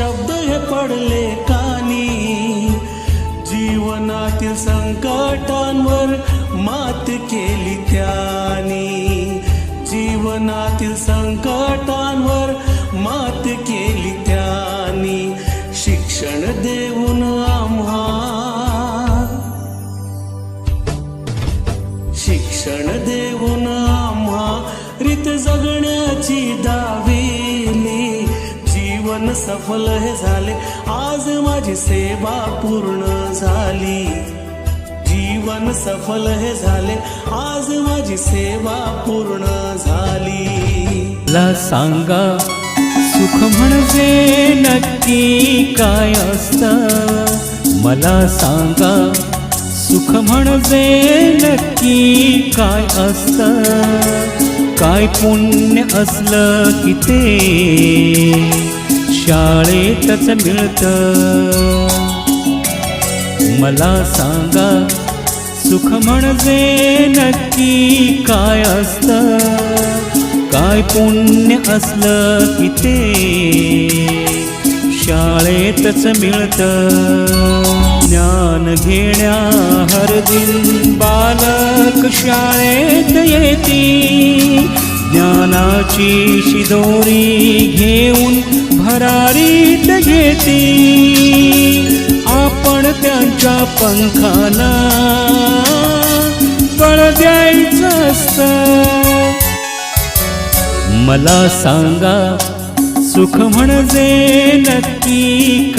शब्द हे पडले कानी. जीवनातील संकटांवर मात केली त्यानी. जीवनातील संकटांवर मात केली त्यानी. शिक्षण देऊन आम्हा. शिक्षण देऊन आम्हा. रीत जगण्याची दावी. ध्यान सफल हे झाले. आज माझी सेवा पूर्ण झाली. जीवन सफल हे झाले. आज माझी सेवा पूर्ण झाली. म्हणजे मला सांगा सुख म्हणजे नक्की काय असत? मला सांगा सुख म्हणजे नक्की काय असत? काय पुण्य असलं की ते? शाळेतच मिळतं. मला सांगा सुख म्हणजे नक्की काय असत? काय पुण्य असलं की ते? शाळेतच मिळत. ज्ञान घेण्या हर दिन बालक शाळेत येती. ज्ञानाची शिदोरी घेऊन भरारीत घेती. आपण त्यांच्या पंखाला बळ द्यायचं असतं. मला सांगा सुख म्हणजे नक्की का